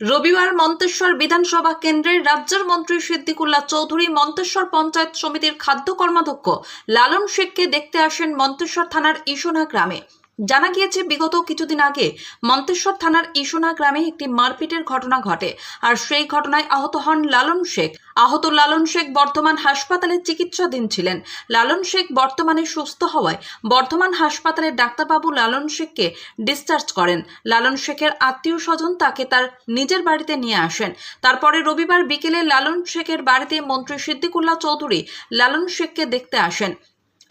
রবিবার মন্তেশ্বর বিধানসভা কেন্দ্রের রাজ্যের মন্ত্রী সিদ্দিকুল্লাহ চৌধুরী মন্তেশ্বর পঞ্চায়েত সমিতির খাদ্য কর্মাধ্যক্ষ লালন শেখকে দেখতে আসেন মন্তেশ্বর থানার ইসোনা গ্রামে। জানা গিয়েছে, বিগত কিছুদিন আগে মন্তেশ্বর থানার ইসোনা গ্রামে একটি মারপিটের ঘটনা ঘটে আর সেই ঘটনায় আহত হন লালন শেখ। আহত লালন শেখ বর্ধমান হাসপাতালে চিকিৎসাধীন ছিলেন। লালন শেখ বর্তমানে সুস্থ হওয়ায় বর্ধমান হাসপাতালের ডাক্তারবাবু লালন শেখকে ডিসচার্জ করেন। লালন শেখের আত্মীয় স্বজন তাকে তার নিজের বাড়িতে নিয়ে আসেন। তারপরে রবিবার বিকেলে লালন শেখের বাড়িতে মন্ত্রী সিদ্দিকুল্লাহ চৌধুরী লালন শেখকে দেখতে আসেন।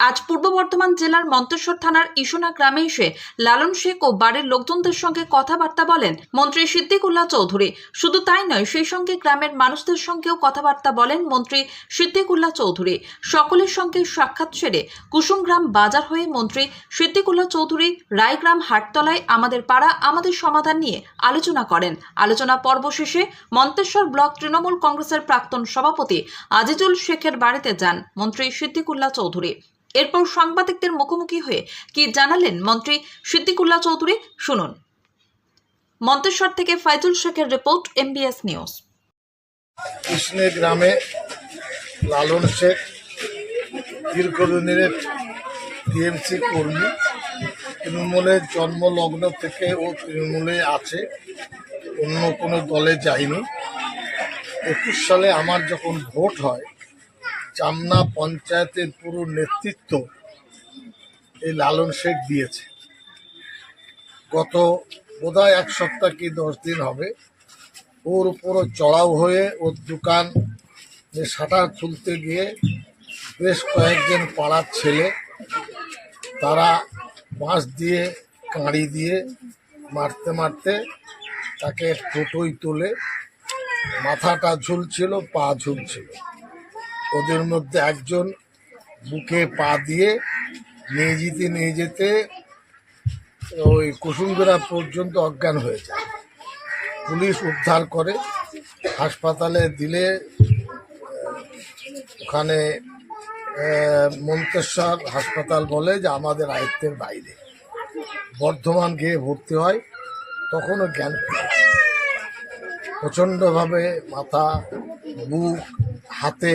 আজ পূর্ব বর্ধমান জেলার মন্তেশ্বর থানার ইসোনা গ্রামে এসে লালন শেখ ও বাড়ির লোকজনদের সঙ্গে কথাবার্তা বলেন মন্ত্রী সিদ্দিকুল্লাহ চৌধুরী। শুধু তাই নয়, সেই সঙ্গে গ্রামের মানুষদের সঙ্গেও কথাবার্তা বলেন মন্ত্রী সিদ্দিকুল্লাহ চৌধুরী। সকলের সঙ্গে সাক্ষাৎ সেরে কুসুমগ্রাম বাজার হয়ে মন্ত্রী সিদ্দিকুল্লাহ চৌধুরী রায়গ্রাম হাটতলায় আমাদের পাড়া, আমাদের সমাধান নিয়ে আলোচনা করেন। আলোচনা পর্ব শেষে মন্তেশ্বর ব্লক তৃণমূল কংগ্রেসের প্রাক্তন সভাপতি আজিজুল শেখের বাড়িতে যান মন্ত্রী সিদ্দিকুল্লাহ চৌধুরী। এরপর সাংবাদিকদের মুখোমুখি হয়ে কি জানালেন মন্ত্রী সিদ্দিকুল্লাহ চৌধুরী? শুনুন। মন্তেশ্বর থেকে ফাইজুল শেখের রিপোর্ট এমবিএস নিউজ। কৃষ্ণে গ্রামে লালন শেখ, দীর্ঘদিনের টিএমসি কর্মী তৃণমূলের জন্মলগ্ন থেকে ও তৃণমূলে আছে, অন্য কোনো দলে যায়নি। একুশ সালে আমার যখন ভোট হয় চামনা পঞ্চায়েতের পুরো নেতৃত্ব এই লালন শেখ দিয়েছে। গত বোধহয় এক সপ্তাহ কি দশ দিন হবে, ওর উপরও চড়াও হয়ে ওর দোকান শাটার খুলতে গিয়ে বেশ কয়েকজন পাড়ার ছেলে, তারা বাঁশ দিয়ে, কাঁড়ি দিয়ে মারতে মারতে তাকে টোটোই তোলে, মাথাটা ঝুলছিল, পা ঝুলছিল। ওদের মধ্যে একজন বুকে পা দিয়ে নিয়ে যেতে নিয়ে যেতে ওই কুসুমগড়া পর্যন্ত অজ্ঞান হয়ে যায়। পুলিশ উদ্ধার করে, হাসপাতালে দিলে ওখানে মন্তেশ্বর হাসপাতাল বলে যে আমাদের আয়ত্তের বাইরে। বর্ধমান গিয়ে ভর্তি হয়, তখনও জ্ঞান প্রচণ্ডভাবে মাথা, বুক, হাতে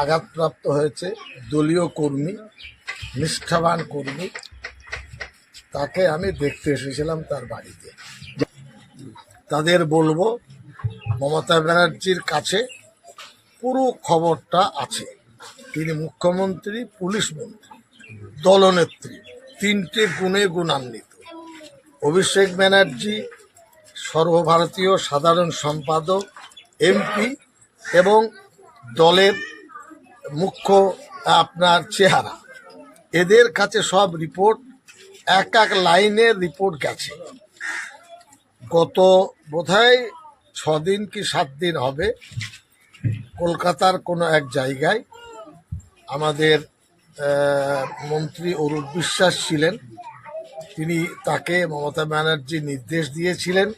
আঘাতপ্রাপ্ত হয়েছে দলীয় কর্মী, নিষ্ঠাবান কর্মী। তাকে আমি দেখতে এসেছিলাম তার বাড়িতে। তাদের বলব, মমতা ব্যানার্জির কাছে পুরো খবরটা আছে। তিনি মুখ্যমন্ত্রী, পুলিশ মন্ত্রী, দলনেত্রী, তিনটে গুণে গুণান্বিত। অভিষেক ব্যানার্জি সর্বভারতীয় সাধারণ সম্পাদক, এমপি এবং দলের মুখ্য আপনার চেহারা। এদের কাছে সব রিপোর্ট, এক এক লাইনের রিপোর্ট গেছে। গত বোধহয় ছদিন কি সাত দিন হবে, কলকাতার কোনো এক জায়গায় আমাদের মন্ত্রী অরূপ বিশ্বাস ছিলেন। তিনি তাকে মমতা ব্যানার্জি নির্দেশ দিয়েছিলেন,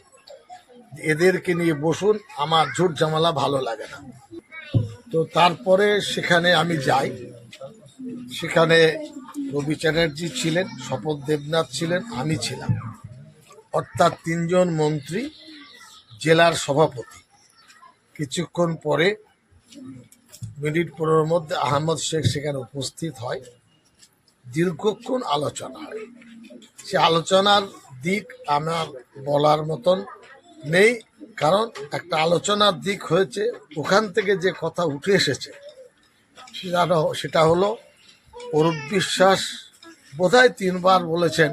এদেরকে নিয়ে বসুন, আমার ঝুট ঝামেলা ভালো লাগে না। তো তারপরে সেখানে আমি যাই। সেখানে রবি চ্যাটার্জি ছিলেন শপথ দেবনাথ ছিলেন, আমি ছিলাম। অর্থাৎ তিনজন মন্ত্রী, জেলার সভাপতি। কিছুক্ষণ পরে, মিনিট পনেরোর মধ্যে আহমদ শেখ সেখানে উপস্থিত হয়। দীর্ঘক্ষণ আলোচনা হয়। সে আলোচনার দিক আমার বলার মতন নেই। কারণ একটা আলোচনার দিক হয়েছে, ওখান থেকে যে কথা উঠে এসেছে, সেটা সেটা হলো, অরূপ বিশ্বাস বোধহয় তিনবার বলেছেন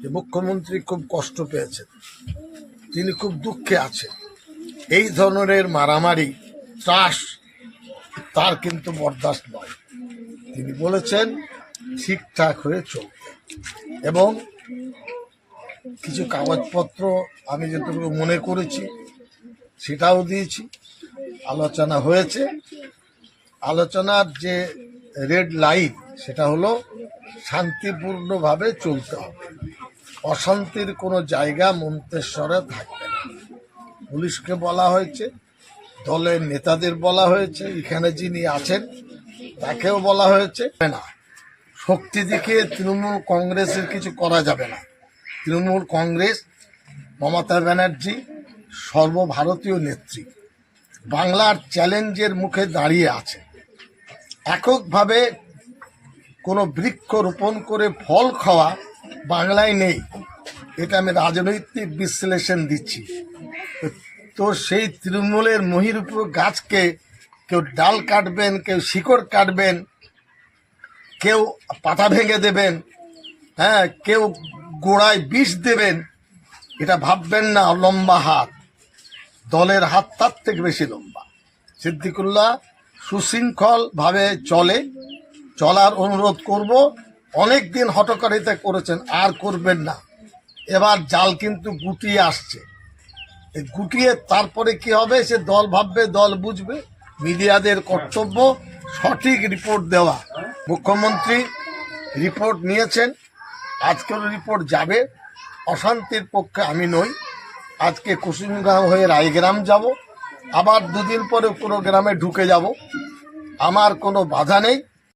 যে মুখ্যমন্ত্রী খুব কষ্ট পেয়েছেন, তিনি খুব দুঃখে আছেন। এই ধরনের মারামারি, ত্রাস তার কিন্তু বরদাস্ত নয়। তিনি বলেছেন, ঠিকঠাক হয়ে চলতে এবং কিছু কাগজপত্র আমি যেটুকু মনে করেছি, সেটাও দিয়েছি। আলোচনা হয়েছে। আলোচনার যে রেড লাইন সেটা হলো শান্তিপূর্ণভাবে চলতে হবে। অশান্তির কোনো জায়গা মন্তেশ্বরে থাকবে না। পুলিশকে বলা হয়েছে, দলের নেতাদের বলা হয়েছে, এখানে যিনি আছেন, তাকেও বলা হয়েছে। না, শক্তি দেখিয়ে তৃণমূল কংগ্রেসের কিছু করা যাবে না। তৃণমূল কংগ্রেস, মমতা ব্যানার্জি, সর্বভারতীয় নেত্রী। বাংলার চ্যালেঞ্জের মুখে দাঁড়িয়ে আছে। এককভাবে কোনো বৃক্ষ রোপণ করে ফল খাওয়া বাংলায় নেই। এটা আমি রাজনৈতিক বিশ্লেষণ দিচ্ছি। তো সেই তৃণমূলের মহিরূপ গাছকে কেউ ডাল কাটবেন, কেউ শিকড় কাটবেন, কেউ পাতা ভেঙে দেবেন হ্যাঁ কেউ গোড়ায় বিষ দেবেন, এটা ভাববেন না, লম্বা হাত। দলের হাত তার থেকে বেশি লম্বা। সিদ্দিকুল্লাহ সুশৃঙ্খলভাবে চলে। চলার অনুরোধ করব অনেক দিন হটকারিতা করেছেন, আর করবেন না। এবার জাল কিন্তু গুটিয়ে আসছে। গুটিয়ে তারপরে কি হবে, সে দল ভাববে, দল বুঝবে। মিডিয়াদের কর্তব্য, সঠিক রিপোর্ট দেওয়া। মুখ্যমন্ত্রী রিপোর্ট নিয়েছেন। আজকের রিপোর্ট যাবে, অশান্তির পক্ষে আমি নই। আজকে কুসুমগাঁও হয়ে রায়গ্রাম যাব, আবার দুদিন পরে কোনো গ্রামে ঢুকে যাব। আমার কোনো বাধা নেই।